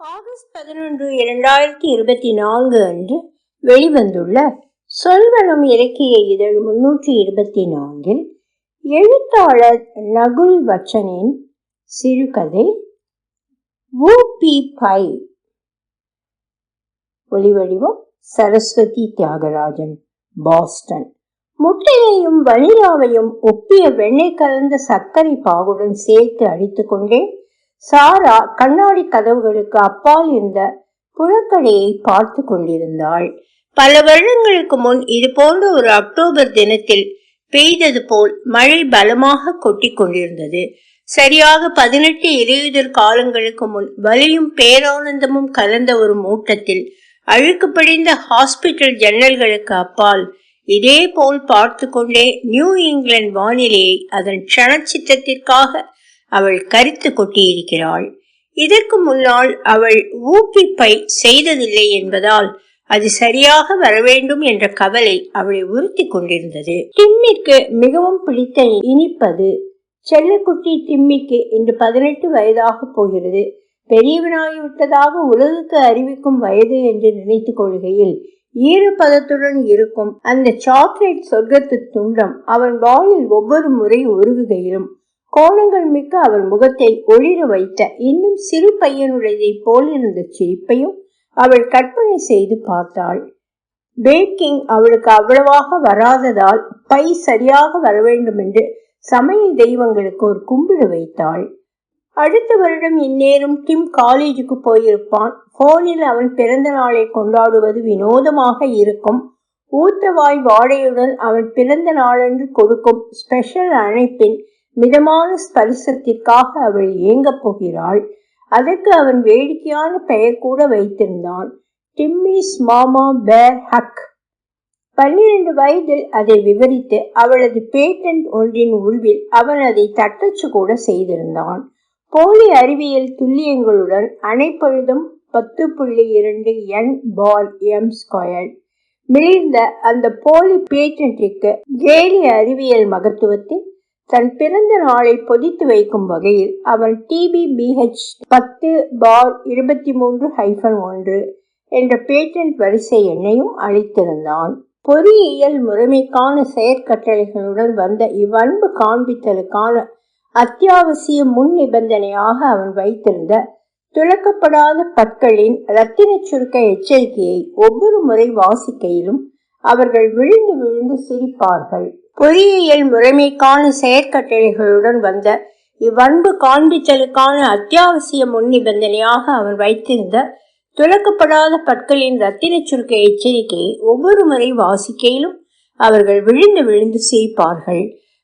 August பதினொன்று இரண்டாயிரத்தி இருபத்தி நான்கு அன்று வெளிவந்துள்ள சொல்வனம் இலக்கிய இதழ் முன்னூற்றி இருபத்தி நான்கில் எழுத்தாளர் நகுல் வச்சனின் சிறுகதை வு பி பை. சரஸ்வதி தியாகராஜன் பாஸ்டன். முட்டையையும் வனிலாவையும் ஒப்பிய வெண்ணெய் கலந்த சர்க்கரை பாகுடன் சேர்த்து அடித்துக்கொண்டே சாரா கண்ணாடி கதவுகளுக்கு அப்பால் இருந்த புழக்கடையை பார்த்து கொண்டிருந்தாள். பல வருடங்களுக்கு முன் இது போன்ற ஒரு அக்டோபர் தினத்தில் பெய்தது போல் மழை பலமாக கொட்டி கொண்டிருந்தது. சரியாக பதினெட்டு இலையுதிர் காலங்களுக்கு முன் வலியும் பேரானந்தமும் கலந்த ஒரு மூட்டத்தில் அழுக்கு படிந்த ஹாஸ்பிட்டல் ஜன்னல்களுக்கு அப்பால் இதே போல் பார்த்து கொண்டே நியூ இங்கிலாந்து வானிலையை அதன் க்ஷணச்சித்தத்திற்காக அவள் கரித்து கொட்டியிருக்கிறாள். இதற்கு முன்னால் அவள் ஊப்பிப்பை செய்ததில்லை என்பதால் அது சரியாக வர வேண்டும் என்ற கவலை அவளை உறுத்தி கொண்டிருந்தது. டிம்மிக்கு மிகவும் பிடித்த இனிப்பது செல்லக்குட்டி டிம்மிக்கு இன்று பதினெட்டு வயதாக போகிறது. பெரியவனாகிவிட்டதாக உலகுக்கு அறிவிக்கும் வயது என்று நினைத்துக் கொள்கையில் ஈரப்பதத்துடன் இருக்கும் அந்த சாக்லேட் சொர்க்கத்து துண்டம் அவன் வாயில் ஒவ்வொரு முறை உருகுகையிலும் கோணங்கள் மிக்க அவன் முகத்தை ஒளிர வைத்த இன்னும் சிறு பையனுடையதை போலிருந்த சிரிப்பையும் அவள் கற்பனை செய்து பார்த்தாள். பேக்கிங் அவளுக்கு அவ்வளவாக வராததால் பை சரியாக வர வேண்டும் என்று சமையல் தெய்வங்களுக்கு ஒரு கும்பிடு வைத்தாள். அடுத்த வருடம் இந்நேரம் டிம் காலேஜுக்கு போயிருப்பான். போனில் அவன் பிறந்த நாளை கொண்டாடுவது வினோதமாக இருக்கும். ஊத்தவாய் வாடையுடன் அவன் பிறந்த நாளன்று கொடுக்கும் ஸ்பெஷல் அழைப்பின் மிதமான ஸ்பரிசத்திற்காக அவள் ஏங்கப் போகிறாள். அதற்கு அவன் வேடிக்கையான பெயர் கூட வைத்திருந்தான். டிம்மிஸ் மாமா பேர் ஹக். பன்னிரண்டு வயதில் அதை விவரித்து அவளது பேட்டன்ட் ஒன்றின் உருவில் அவன் அதை தட்டச்சு கூட செய்திருந்தான். போலி அறிவியல் துல்லியங்களுடன் அணைப்பழுதும் பத்து புள்ளி இரண்டு என் பார் எம் ஸ்கொயர் மிளிர்ந்த அந்த போலி பேட்டன்ட்டிற்கு கேலி அறிவியல் மகத்துவத்தில் தன் பிறந்த நாளை பொதித்து வைக்கும் வகையில் அவன் டிபி பிஹெச் பத்து பார் இருபத்தி மூன்று ஹைஃபன் ஒன்று என்ற பேட்டன்ட் வரிசை எண்ணையும் அளித்திருந்தான். பொறியியல் முறைமைக்கான செயற்கட்டளைகளுடன் வந்த இவ்வன்பு காண்பித்தலுக்கான அத்தியாவசிய முன் நிபந்தனையாக அவன் வைத்திருந்த துளக்கப்படாத பற்களின் ரத்தின சுருக்க எச்சரிக்கையை ஒவ்வொரு முறை வாசிக்கையிலும் அவர்கள் விழுந்து விழுந்து சிரிப்பார்கள். பொறியியல் முறைமைக்கான செயற்கட்டளைகளுடன் வந்த இவ்வன்பு காண்பித்தலுக்கான அத்தியாவசிய முன் நிபந்தனையாக அவன் வைத்திருந்த துளக்கப்படாத பற்களின் ரத்தின சுருக்க எச்சரிக்கையை ஒவ்வொரு முறை வாசிக்கையிலும் அவர்கள் விழுந்து விழுந்து சிரிப்பார்கள்.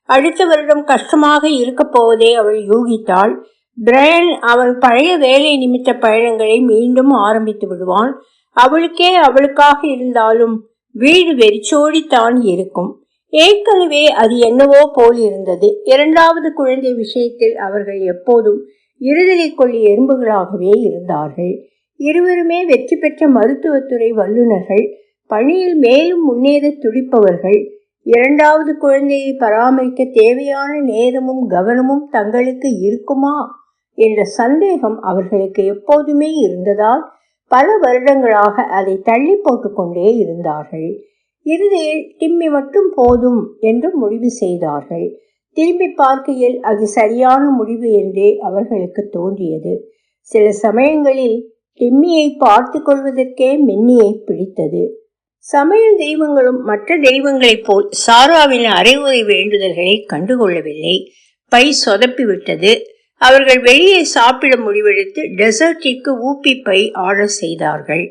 அடுத்த வருடம் கஷ்டமாக இருக்கப் போவதை அவள் யூகித்தாள். பிரையன் அவன் பழைய வேலை நிமித்த பயணங்களை மீண்டும் ஆரம்பித்து விடுவான். அவளுக்கே அவளுக்காக இருந்தாலும் வீடு வெறிச்சோடித்தான் இருக்கும். ஏற்கனவே அது என்னவோ போல் இருந்தது இரண்டாவது குழந்தை விஷயத்தில் அவர்கள் எப்போதும் இருதலை கொள்ளி எறும்புகளாகவே இருந்தார்கள். இருவருமே வெற்றி பெற்ற மருத்துவத்துறை வல்லுநர்கள் பணியில் மேலும் முன்னேற துடிப்பவர்கள் இரண்டாவது குழந்தையை பராமரிக்க தேவையான நேரமும் கவனமும் தங்களுக்கு இருக்குமா என்ற சந்தேகம் அவர்களுக்கு எப்போதுமே இருந்ததால் பல வருடங்களாக அதை தள்ளி போட்டுக்கொண்டே இருந்தார்கள். இறுதியில் டிம்மி மட்டும் போதும் என்று முடிவு செய்தார்கள். திரும்பி பார்க்கையில் அது சரியான முடிவு என்றே அவர்களுக்கு தோன்றியது. சில சமயங்களில் டிம்மியை பார்த்து கொள்வதற்கே மின்னியை பிடித்தது. சமையல் தெய்வங்களும் மற்ற தெய்வங்களைப் போல் சாராவின் அரைவுரை வேண்டுதல்களை கண்டுகொள்ளவில்லை. பை சொதப்பி விட்டது அவர்கள் வெளியே சாப்பிட முடிவெடுத்து டெசர்ட்டிற்கு ஊப்பி பை ஆர்டர் செய்தார்கள்.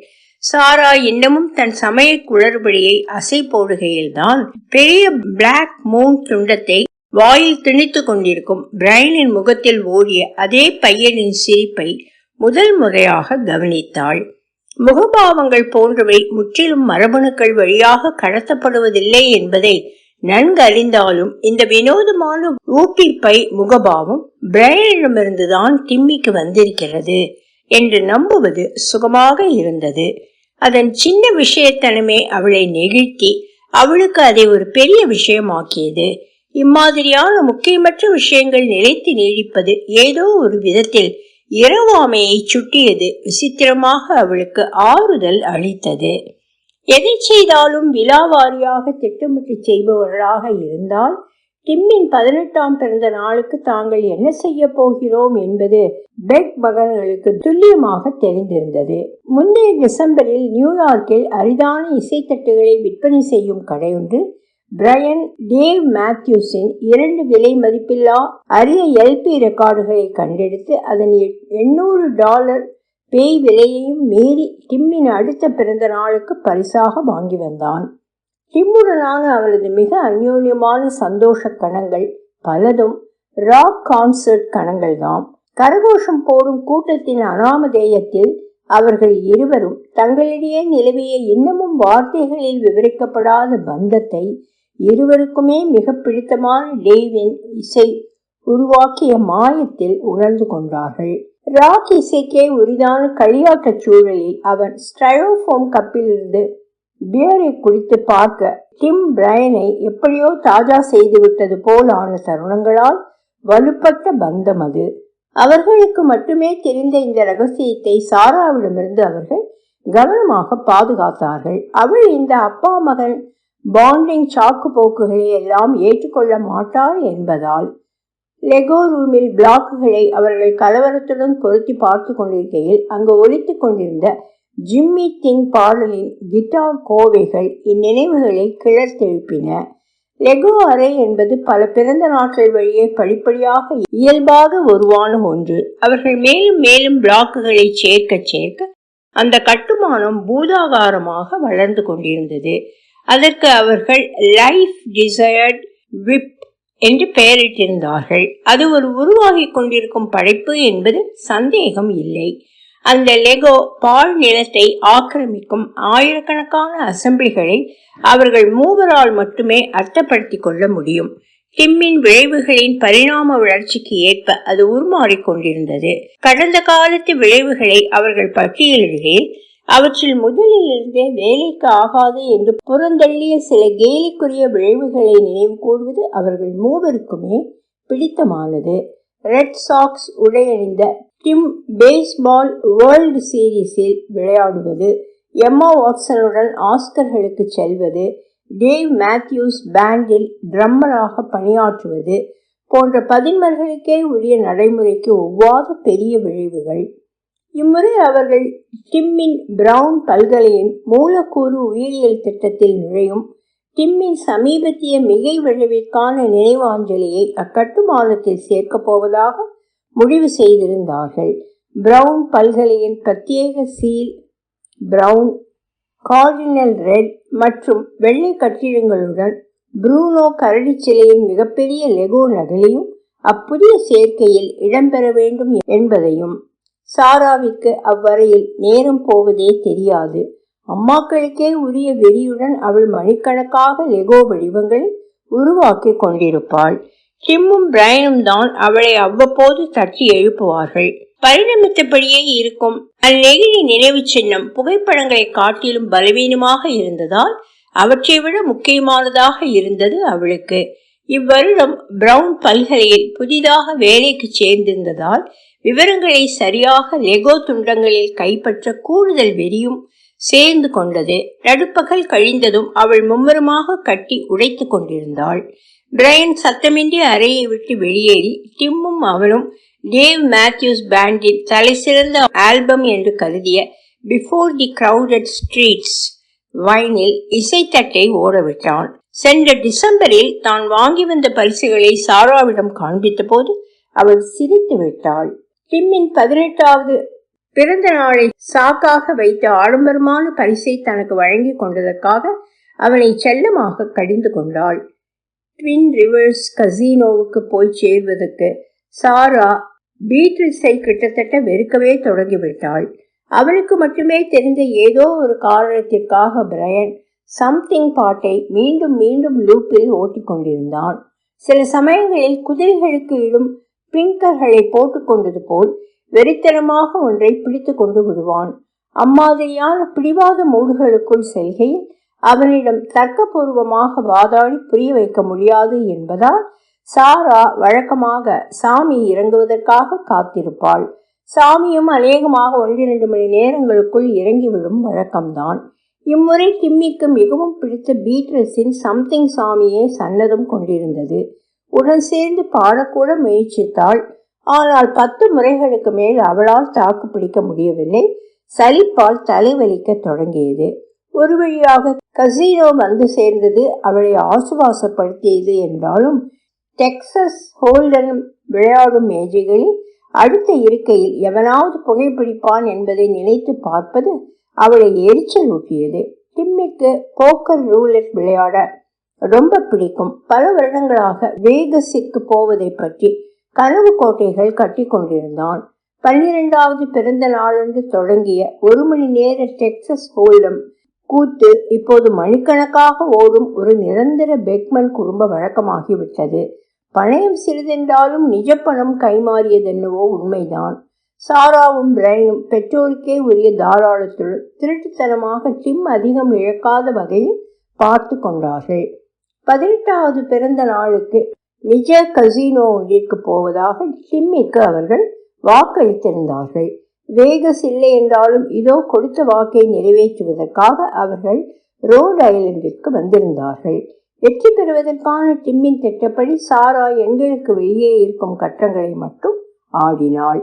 சாரா இன்னமும் தன் சமய குளறுபடியை அசை போடுகையில்தான் பெரிய பிளாக் மூன் துண்டத்தை வாயில் திணித்து கொண்டிருக்கும் பிரைனின் முகத்தில் ஓடிய அதே பையனின் சிரிப்பை முதல் முறையாக கவனித்தாள். முகபாவங்கள் போன்றவை முற்றிலும் மரபணுக்கள் வழியாக கடத்தப்படுவதில்லை என்பதை நன்கு அறிந்தாலும் இந்த வினோதமான ஊப்பிப்பை முகபாவம் பிரைனிடமிருந்துதான் திம்மிக்கு வந்திருக்கிறது என்று நம்புவது சுகமாக இருந்தது. அதன் சின்ன விஷயத்தனமே அவளை நெகிழ்த்தி அவளுக்கு அதை ஒரு பெரிய விஷயமாக்கியது. இம்மாதிரியான முக்கியமற்ற விஷயங்கள் நிலைத்து நீடிப்பது ஏதோ ஒரு விதத்தில் இரவாமையை சுட்டியது விசித்திரமாக அவளுக்கு ஆறுதல் அளித்தது. எதை செய்தாலும் விலாவாரியாக திட்டமிட்டு செய்பவர்களாக இருந்தால் டிம்மின் பதினெட்டாம் பிறந்த நாளுக்கு தாங்கள் என்ன செய்ய போகிறோம் என்பது பெக் மகன்களுக்கு துல்லியமாக தெரிந்திருந்தது. முந்தைய டிசம்பரில் நியூயார்க்கில் அரிதான இசைத்தட்டுகளை விற்பனை செய்யும் கடையொன்று பிரையன் டேவ் மேத்யூஸின் இரண்டு விலை மதிப்பில்லா அரிய எல்பி ரெக்கார்டுகளை கண்டெடுத்து அதன் எண்ணூறு டாலர் பேய் விலையையும் மீறி டிம்மின் அடுத்த பிறந்த நாளுக்கு பரிசாக வாங்கி வந்தான். கிம்முடனான அவரது மிக அந்யோன்யமான சந்தோஷ கணங்கள் பலதும் ராக் கான்சர்ட் கணங்கள் தாம் கரகோஷம் போடும் கூட்டத்தின் அனாமதேயத்தில் அவர்கள் இருவரும் தங்களிடையே நிலவிய இன்னமும் வார்த்தைகளில் விவரிக்கப்படாத பந்தத்தை இருவருக்குமே மிக பிடித்தமான டேவின் இசை உருவாக்கிய மாயத்தில் உணர்ந்து கொண்டார்கள். ராக் இசைக்கே உரிதான களியாட்டச் சூழலில் அவன் ஸ்ட்ரையோஃபோம் கப்பிலிருந்து பியரை குடித்து பார்க்க டிம் பிரையனை எப்படியோ தாஜா செய்து விட்டது போல் ஆன தருணங்களால் வலுப்பட்ட பந்தம் அது. அவர்களுக்கு மட்டுமே தெரிந்த இந்த ரகசியத்தை சாராவிடமிருந்து அவர்கள் கவனமாக பாதுகாத்தார்கள். அவள் இந்த அப்பா மகன் பாண்டிங் சாக்கு போக்குகளை எல்லாம் ஏற்றுக்கொள்ள மாட்டாள் என்பதால் லெகோ ரூமில் பிளாக்குகளை அவர்கள் கலவரத்துடன் பொருத்தி பார்த்து கொண்டிருக்கையில் அங்கு ஒழித்து கொண்டிருந்த ஜிம்மி திங் பாடலின் கிட்டார் கோவைகள் இந்நினைவுகளை கிளர்த்தெழுப்பின. லெகோ அறை என்பது பல பிறந்த நாட்கள் வழியே படிப்படியாக இயல்பாக உருவான ஒன்று. அவர்கள் மேலும் மேலும் பிளாக்குகளை சேர்க்க சேர்க்க அந்த கட்டுமானம் பூதாகாரமாக வளர்ந்து கொண்டிருந்தது. அதற்கு அவர்கள் லைஃப் டிசையர்ட் விப் என்று பெயரிட்டிருந்தார்கள். அது ஒரு உருவாகி கொண்டிருக்கும் படைப்பு என்பது சந்தேகம் இல்லை. அந்த லெகோ பால் நிலத்தை ஆக்கிரமிக்கும் ஆயிரக்கணக்கான அசம்பிளிகளை அவர்கள் மூவரால் மட்டுமே அர்த்தப்படுத்திக் கொள்ள முடியும். டிம்மின் விளைவுகளின் பரிணாம வளர்ச்சிக்கு ஏற்ப அது உருமாறிக் கொண்டிருந்தது. கடந்த காலத்து விளைவுகளை அவர்கள் பட்டியலிடுகையில் அவற்றில் முதலில் இருந்தே வேலைக்கு ஆகாது என்று புறந்தள்ளிய சில கேலிக்குரிய விளைவுகளை நினைவு கூறுவது அவர்கள் மூவருக்குமே பிடித்தமானது. ரெட் சாக்ஸ் உடையணிந்த டிம் பேஸ்பால் வேர்ல்டு சீரீஸில் விளையாடுவது எம்மா வாட்சனுடன் ஆஸ்கர்களுக்கு செல்வது டேவ் மேத்யூஸ் பேண்டில் ட்ரம்மராக பணியாற்றுவது போன்ற பதின்மர்களுக்கே உரிய நடைமுறைக்கு ஒவ்வாத பெரிய விளைவுகள். இம்முறை அவர்கள் டிம்மின் பிரவுன் பல்கலையின் மூலக்கூறு உயிரியல் திட்டத்தில் நுழையும் டிம்மின் சமீபத்திய மிகை விளைவிற்கான நினைவாஞ்சலியை அக்கட்டுமானத்தில் சேர்க்கப் போவதாக முடிவு செய்திருந்தார்கள். பிரவுன் பல்கலையின் பிரத்யேக சீல் பிரவுன் கார்டினல் ரெட் மற்றும் வெள்ளை கட்டிடங்களுடன் ப்ரூனோ கரடி சிலையின் மிகப்பெரிய லெகோ நகலையும் அப்புதிய சேர்க்கையில் இடம்பெற வேண்டும் என்பதையும் சாராவிற்கு அவ்வரையில் நேரம் போவதே தெரியாது. அம்மாக்களுக்கே உரிய வெறியுடன் அவள் மணிக்கணக்காக லெகோ வடிவங்களை உருவாக்கி கொண்டிருப்பாள். கிம்மும் பிரைனும் தான் அவளை அவ்வப்போது தட்டி எழுப்புவார்கள். பரிணமித்தபடியே இருக்கும் அந்நெகிழி நினைவு சின்னம் புகைப்படங்களை காட்டிலும் பலவீனமாக இருந்ததால் அவற்றை விட முக்கியமானதாக இருந்தது அவளுக்கு. இவ்வருடம் பிரவுன் பல்கலையில் புதிதாக வேலைக்கு சேர்ந்திருந்ததால் விவரங்களை சரியாக லெகோ துண்டங்களில் கைப்பற்ற கூடுதல் வெறியும் சேர்ந்து கொண்டது. நடுப்பகல் கழிந்ததும் அவள் மும்முரமாக கட்டி உடைத்து கொண்டிருந்தாள். பிரையன் சத்தமின்றி அறையை விட்டு வெளியேறி டிம்மும் அவனும் டேவ் மேத்யூஸ் பேண்டின் தலைசிறந்த ஆல்பம் என்று கருதிய Before the Crowded Streets vinyl இசைத்தட்டை ஓடவிட்டான் சென்ற டிசம்பரில் தான் வாங்கி வந்த பரிசுகளை சாராவிடம் காண்பித்த போது அவள் சிரித்து விட்டாள். டிம்மின் பதினெட்டாவது பிறந்த நாளை சாக்காக வைத்த ஆடம்பரமான பரிசை தனக்கு வழங்கி கொண்டதற்காக அவனை செல்லமாக கடிந்து கொண்டாள். ட்வின் ரிவர்ஸ் கசீனோவுக்கு போய் சேர்வதற்கு சாரா பீட்ரிஸை கிட்டத்தட்ட வெறுக்கவே தொடங்கிவிட்டாள். அவளுக்கு மட்டுமே தெரிந்த ஏதோ ஒரு காரணத்திற்காக பிரையன் சம்திங் பாட்டை மீண்டும் மீண்டும் லூப்பில் ஓட்டிக்கொண்டிருந்தான் சில சமயங்களில் குதிரைகளுக்கு இடும் பிங்கர்களை போட்டுக்கொண்டது போல் வெறித்தனமாக ஒன்றை பிடித்து கொண்டு விடுவான். அம்மாதிரியான பிடிவாத மூடுகளுக்குள் செல்கையில் அவனிடம் தர்க்கபூர்வமாக வாதாடி புரிய வைக்க முடியாது என்பதால் சாரா வழக்கமாக சாமி இறங்குவதற்காக காத்திருப்பாள். சாமியும் அநேகமாக ஒன்றிரண்டு மணி நேரங்களுக்குள் இறங்கிவிடும் வழக்கம்தான். இம்முறை கிம்மிக்கு மிகவும் பிடித்த பீட்ரஸின் சம்திங் சாமியே சன்னதம் கொண்டிருந்தது. உடன் சேர்ந்து பாடக்கூட முயற்சித்தாள். ஆனால் பத்து முறைகளுக்கு மேல் அவளால் தாக்கு பிடிக்க முடியவில்லை. சலிப்பால் தலைவலிக்க தொடங்கியது. ஒரு வழியாக கசீனோ வந்து சேர்ந்தது அவளை ஆசுவாசப்படுத்தியது என்றாலும் டெக்சஸ் ஹோல்டன் விளையாடும் மேஜைகளில் அடுத்த இருக்கையில் எவனாவது புகைப்பிடிப்பான் என்பதை நினைத்து பார்ப்பது அவளை எரிச்சல் ஊட்டியது. டிம்மிக்கு போக்கர் ரூலெட் விளையாட ரொம்ப பிடிக்கும். பல வருடங்களாக வேகஸிற்கு போவதை பற்றி கனவு கோட்டைகள் கட்டி கொண்டிருந்தான். பன்னிரெண்டாவது பிறந்த நாளன்று தொடங்கிய ஒரு மணி நேர டெக்சஸ் ஹோல்டம் கூத்து இப்போது மணிக்கணக்காக ஓடும் ஒரு நிரந்தர பெக்மன் குடும்ப வழக்கமாகிவிட்டது. பணயம் சிறிதென்றாலும் நிஜ பணம் கைமாறியதென்னவோ உண்மைதான். சாராவும் பிரைனும் பெற்றோருக்கே உரிய தாராளத்துடன் திருட்டுத்தனமாக டிம் அதிகம் இழக்காத வகையில் பார்த்து கொண்டார்கள். பதினெட்டாவது பிறந்த நாளுக்கு நிஜ கசினோ ஒன்றிற்கு போவதாக டிம்மிற்கு அவர்கள் வாக்களித்திருந்தார்கள். வேகஸ் இல்லை என்றாலும் இதோ கொடுத்த வாக்கை நிறைவேற்றுவதற்காக அவர்கள் ரோட் ஐலண்டிற்கு வந்திருந்தார்கள். வெற்றி பெறுவதற்கான டிம்மின் திட்டப்படி சாரா எண்களுக்கு வெளியே இருக்கும் கட்டங்களை மட்டும் ஆடினாள்.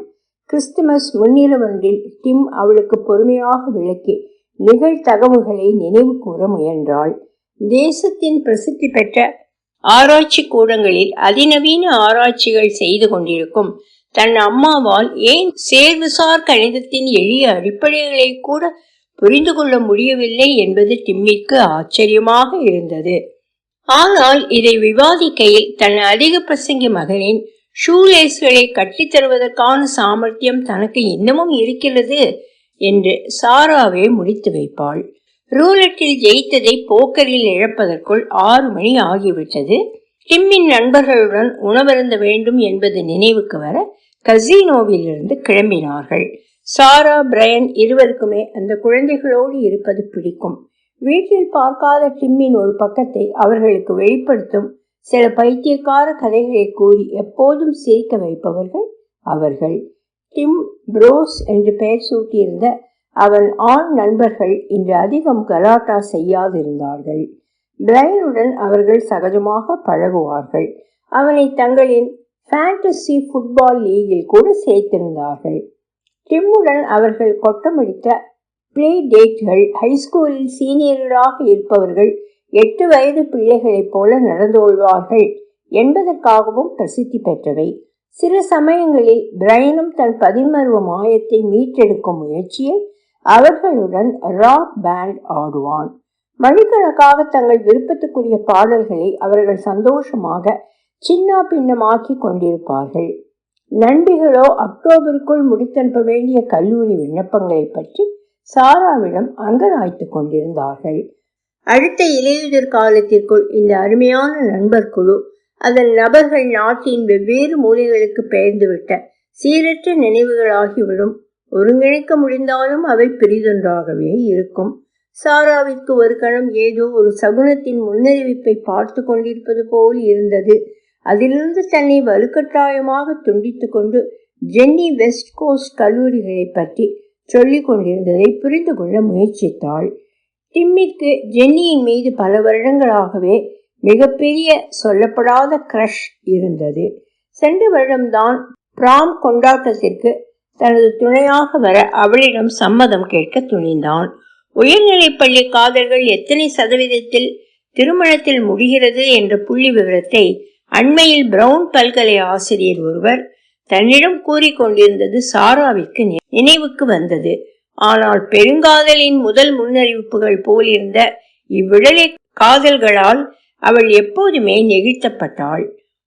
கிறிஸ்துமஸ் முன்னிரவன்றில் டிம் அவளுக்கு பொறுமையாக விளக்கி நிகழ்தகவுகளை நினைவு கூற முயன்றாள். தேசத்தின் பிரசித்தி பெற்ற ஆராய்ச்சி கூடங்களில் அதிநவீன ஆராய்ச்சிகள் செய்து கொண்டிருக்கும் தன் அம்மாவால் ஏன் சேர்வுசார் கணிதத்தின் எளிய அடிப்படைகளை கூட புரிந்து கொள்ள முடியவில்லை என்பது டிம்மிற்கு ஆச்சரியமாக இருந்தது. ஆனால் இதை விவாதிக்கையில் தன் அதிக பிரசங்கி மகனின் ஷூலேஸ்களை கட்டித்தருவதற்கான சாமர்த்தியம் தனக்கு இன்னமும் இருக்கிறது என்று சாராவே முடித்து வைப்பாள். ரூலட்டில் ஜெயித்ததை போக்கரில் இழப்பதற்குள் ஆறு மணி ஆகிவிட்டது. டிம்மின் நண்பர்களுடன் உணவருந்த வேண்டும் என்பது நினைவுக்கு வர கசீனோவில் இருந்து கிளம்பினார்கள். சாரா பிரையன் இருவருக்குமே அந்த குழந்தைகளோடு இருப்பது பிடிக்கும். வீட்டில் பார்க்காத டிம்மின் ஒரு பக்கத்தை அவர்களுக்கு வெளிப்படுத்தும் சில பைத்தியக்கார கதைகளை கூறி எப்போதும் சிரிக்க வைப்பவர்கள் அவர்கள். டிம் புரோஸ் என்று பெயர் சூட்டியிருந்த அவன் ஆண் நண்பர்கள் இன்று அதிகம் கலாட்டா செய்யாதிருந்தார்கள். பிரைனுடன் அவர்கள் சகஜமாக பழகுவார்கள். அவனை தங்களின் ஃபேண்டசி ஃபுட்பால் லீகில் கூட சேர்த்திருந்தார்கள். டிம்முடன் அவர்கள் கொட்டமடித்த பிளே டேட்கள் ஹைஸ்கூலில் சீனியர்களாக இருப்பவர்கள் எட்டு வயது பிள்ளைகளைப் போல நடந்து கொள்வார்கள் என்பதற்காகவும் பிரசித்தி பெற்றவை. சில சமயங்களில் பிரைனும் தன் பதிமருவ மாயத்தை மீட்டெடுக்கும் முயற்சியில் அவர்களுடன் ராக் பேண்ட் ஆடுவான். மணிக்கணக்காக தங்கள் விருப்பத்துக்குரிய பாடல்களை அவர்கள் சந்தோஷமாக சின்ன பின்னமாக்கி கொண்டிருப்பார்கள். நண்பிகளோ அக்டோபருக்குள் முடித்தனுப்ப வேண்டிய கல்லூரி விண்ணப்பங்களை பற்றி சாராவிடம் அங்கராய்த்து கொண்டிருந்தார்கள். அடுத்த இலையுதிர் காலத்திற்குள் இந்த அருமையான நண்பர் குழு அதன் நபர்கள் நாட்டின் வெவ்வேறு மூலைகளுக்கு பெயர்ந்துவிட்ட சீரற்ற நினைவுகளாகிவிடும். ஒருங்கிணைக்க முடிந்தாலும் அவை பெரிதொன்றாகவே இருக்கும். சாராவிற்கு ஒரு கணம் ஏதோ ஒரு சகுனத்தின் முன்னறிவிப்பை பார்த்து கொண்டிருப்பது போல் இருந்தது. அதிலிருந்து தன்னை வலுக்கட்டாயமாக துண்டித்து கொண்டு ஜென்னி வெஸ்ட் கோஸ்ட் கல்லூரிகளை பற்றி சொல்லிக் கொண்டிருந்ததை புரிந்து கொள்ள முயற்சித்தாள். டிம்மிக்கு ஜென்னியின் மீது பல வருடங்களாகவே மிகப்பெரிய சொல்லப்படாத கிரஷ் இருந்தது. சென்ற வருடம்தான் பிராம் கொண்டாட்டத்திற்கு தனது துணையாக வர அவளிடம் சம்மதம் கேட்க துணிந்தான். உயர்நிலைப் பள்ளி காதல்கள் எத்தனை சதவீதத்தில் திருமணத்தில் முடிகிறது என்ற புள்ளி விவரத்தை அண்மையில் பிரவுன் பல்கலை ஆசிரியர் ஒருவர் தன்னிடம் கூறிக்கொண்டிருந்தது சாராவிற்கு நினைவுக்கு வந்தது. ஆனால் பெருங்காதலின் முதல் முன்னறிவிப்புகள் போலிருந்த இவ்விடலை காதல்களால் அவள் எப்போதுமே நெகிழ்த்தப்பட்டாள்.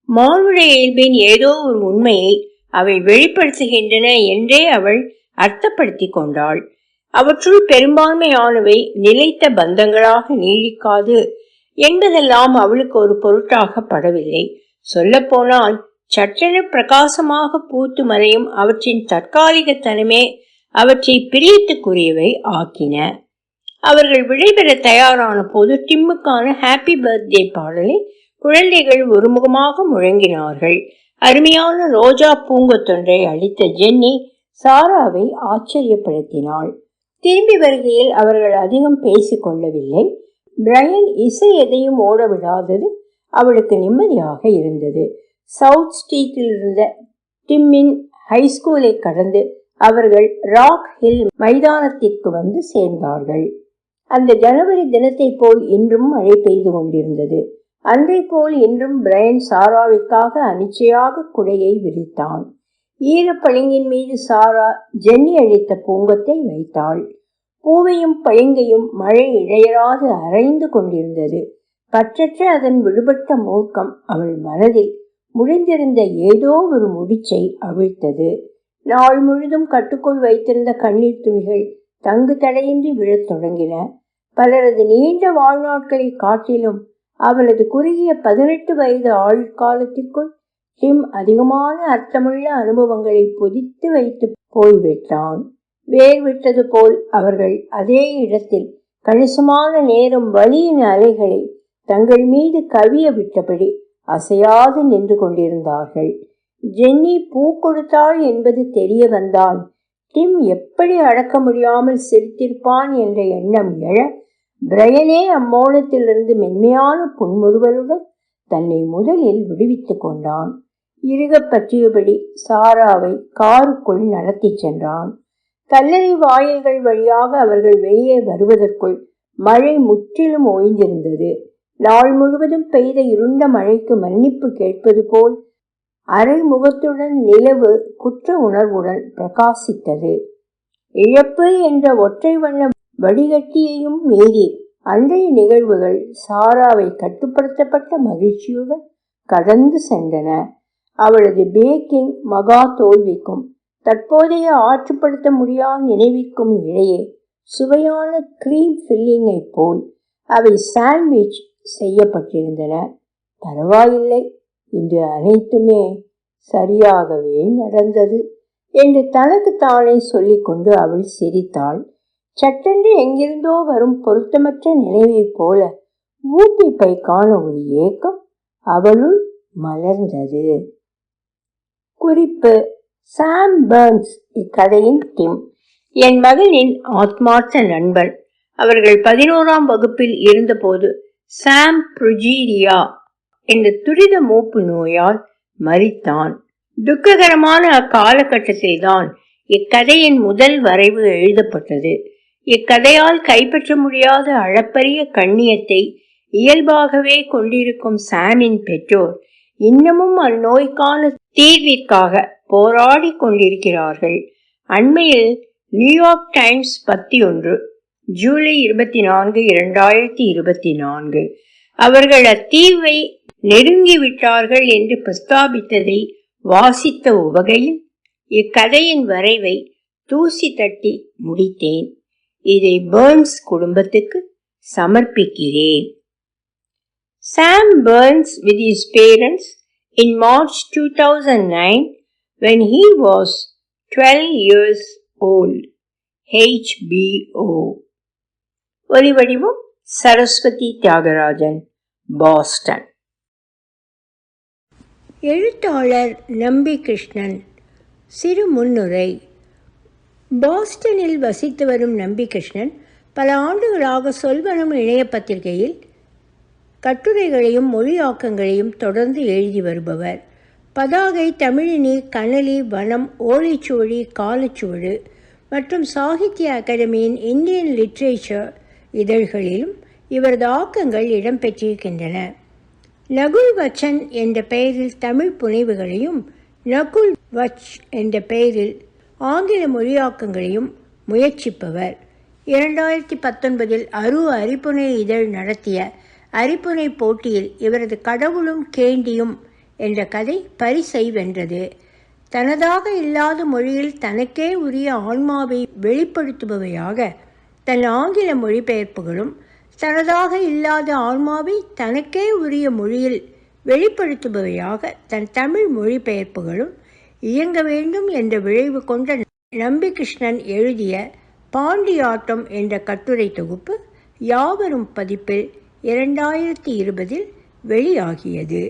மானுட இயல்பின் ஏதோ ஒரு உண்மையை அவை வெளிப்படுத்துகின்றன என்றே அவள் அர்த்தப்படுத்தி கொண்டாள். அவற்றுள் பெரும்பான்மையானவை நிலைத்த பந்தங்களாக நீடிக்காது. என்பதெல்லாம் அவளுக்கு ஒரு பொருட்டாக படவில்லை? சொல்லப்போனால் சற்றென பிரகாசமாக பூத்து மறையும் அவற்றின் தற்காலிகத்தனமே அவற்றை பிரியத்துக்குரியவை ஆக்கின. அவர்கள் விடைபெற தயாரான போது டிம்முக்கான ஹாப்பி பர்த்டே பாடலை குழந்தைகள் ஒருமுகமாக முழங்கினார்கள். அருமையான ரோஜா பூங்கொத்தொன்றை அளித்த ஜென்னி சாராவை ஆச்சரியப்படுத்தினாள். திரும்பி வருகையில் அவர்கள் அதிகம் பேசிக் கொள்ளவில்லை. பிரையன் இசை எதையும் ஓட விடாதது அவளுக்கு நிம்மதியாக இருந்தது. சவுத் ஸ்ட்ரீட்டில் இருந்த டிம்மின் ஹைஸ்கூலை கடந்து அவர்கள் ராக் ஹில் மைதானத்திற்கு வந்து சேர்ந்தார்கள். அந்த ஜனவரி தினத்தை போல் இன்றும் மழை பெய்து கொண்டிருந்தது. அன்றை போல் இன்றும் பிரையன் சாராவிற்காக அனிச்சையாக குடையை விரித்தான். ஈரப்பளிங்கின் மீது சாரா ஜென்னி அழித்த பூங்கத்தை வைத்தாள். பூவையும் பளிங்கையும் மழை இழையராது அரைந்து கொண்டிருந்தது. கற்றற்ற அதன் விடுபட்ட மூர்க்கம் அவள் மனதில் முடிந்திருந்த ஏதோ ஒரு முடிச்சை அவிழ்த்தது. நாள் முழுதும் கட்டுக்குள் வைத்திருந்த கண்ணீர் துளிகள் தங்கு தடையின்றி விழத் தொடங்கின. பலரது நீண்ட வாழ்நாட்களை காட்டிலும் அவளது குறுகிய பதினெட்டு வயது ஆழ்காலத்திற்குள் டிம் அதிகமான அர்த்தமுள்ள அனுபவங்களை பொதித்து வைத்து போய்விட்டான். வேர் விட்டது போல் அவர்கள் அதே இடத்தில் கணிசமான நேரம் வலியின் அலைகளை தங்கள் மீது கவிய விட்டபடி அசையாது நின்று கொண்டிருந்தார்கள். ஜென்னி பூ கொடுத்தாள் என்பது தெரிய வந்தால் டிம் எப்படி அடக்க முடியாமல் சிரித்திருப்பான் என்ற எண்ணம் எழ பிரையனே அம்மோனத்திலிருந்து மென்மையான புன்முறுவலுடன் தன்னை முதலில் விடுவித்துக் கொண்டான். இருக பற்றியபடி சாராவை காருக்குள் நடத்தி சென்றான். கல்லறை வாயில்கள் வழியாக அவர்கள் வெளியே வருவதற்குள் மழை முற்றிலும் ஓய்ந்திருந்தது நாள் முழுவதும் பெய்த இருண்ட மழைக்கு மன்னிப்பு கேட்பது போல் அரை முகத்துடன் நிலவு குற்ற உணர்வுடன் பிரகாசித்தது. இழப்பு என்ற ஒற்றை வண்ண வடிகட்டியையும் மீறி அன்றைய நிகழ்வுகள் சாராவை கட்டுப்படுத்தப்பட்ட மகிழ்ச்சியுடன் கடந்து சென்றன. அவளது பேக்கிங் மகா தோல்விக்கும். தற்போதைய ஆற்றுப்படுத்த முடியாத நினைவிக்கும் இடையே சுவையான கிரீம் ஃபில்லிங்கை போல் அவை சாண்ட்விச் செய்யப்பட்டிருந்தன. பரவாயில்லை. இன்று அனைத்துமே சரியாகவே நடந்தது என்று தனக்கு தானே சொல்லிக்கொண்டு அவள் சிரித்தாள். சட்டென்று எங்கிருந்தோ வரும் பொருத்தமற்ற நினைவைப் போல ஊட்டி பைக்கான ஒரு ஏக்கம் அவளுள் மலர்ந்தது. குறிப்பு சாம் பர்ன்ஸ் இக்கதையின் டிம் என் மகனின் ஆத்மார்த்த நண்பன். அவர்கள் பதினோராம் வகுப்பில் இருந்தபோது சாம் புருஜீரியா என்ற துரித மூப்பு நோயால் மறித்தான் துக்ககரமான அக்காலகட்டத்தில் தான் இக்கதையின் முதல் வரைவு எழுதப்பட்டது. இக்கதையால் கைப்பற்ற முடியாத அளப்பரிய கண்ணியத்தை இயல்பாகவே கொண்டிருக்கும் சாமின் பெற்றோர் இன்னமும் அந்நோய்க்கான தீர்விற்காக போராடி கொண்டிருக்கிறார்கள். அண்மையில் நியூயார்க் டைம்ஸ் பத்தி ஒன்று ஜூலை இருபத்தி நான்கு இரண்டாயிரத்தி இருபத்தி நான்கு அவர்கள் அத்தீவை நெருங்கிவிட்டார்கள் என்று பிரஸ்தாபித்ததை வாசித்த உவகையில் இக்கதையின் வரைவை தூசி தட்டி முடித்தேன். இதை பேர்ன்ஸ் குடும்பத்துக்கு சமர்ப்பிக்கிறேன். Sam Burns with his parents in March two thousand nine when he was 12 years old. HBO. ஒலிவடிவம் சரஸ்வதி தியாகராஜன் பாஸ்டன் எழுத்தாளர் நம்பி கிருஷ்ணன் சிறு முன்னுரை பாஸ்டனில் வசித்து வரும் நம்பி கிருஷ்ணன் பல ஆண்டுகளாக சொல்வனம் இணைய பத்திரிகையில் கட்டுரைகளையும் மொழியாக்கங்களையும் தொடர்ந்து எழுதி வருபவர் பதாகை தமிழினி கனலி வனம் ஓலைச்சுவடி காலச்சுவடு மற்றும் சாகித்ய அகாடமியின் இந்தியன் லிட்ரேச்சர் இதழ்களிலும் இவரது ஆக்கங்கள் இடம்பெற்றிருக்கின்றன. நகுல் வச்சன் என்ற பெயரில் தமிழ் புனைவுகளையும் நகுல் வச் என்ற பெயரில் ஆங்கில மொழியாக்கங்களையும் முயற்சிப்பவர். இரண்டாயிரத்தி பத்தொன்பதில் அரு அரிப்புனை இதழ் நடத்திய அரிப்புனை போட்டியில் இவரது கடவுளும் கேண்டியும் என்ற கதை பரிசை வென்றது. தனதாக இல்லாத மொழியில் தனக்கே உரிய ஆன்மாவை வெளிப்படுத்துபவையாக தன் ஆங்கில மொழிபெயர்ப்புகளும் தனதாக இல்லாத ஆன்மாவை தனக்கே உரிய மொழியில் வெளிப்படுத்துபவையாக தன் தமிழ் மொழிபெயர்ப்புகளும் இயங்க வேண்டும் என்ற விளைவு கொண்ட நம்பிகிருஷ்ணன் எழுதிய பாண்டியாட்டம் என்ற கட்டுரை தொகுப்பு யாவரும் பதிப்பில் இரண்டாயிரத்தி இருபதில் வெளியாகியது.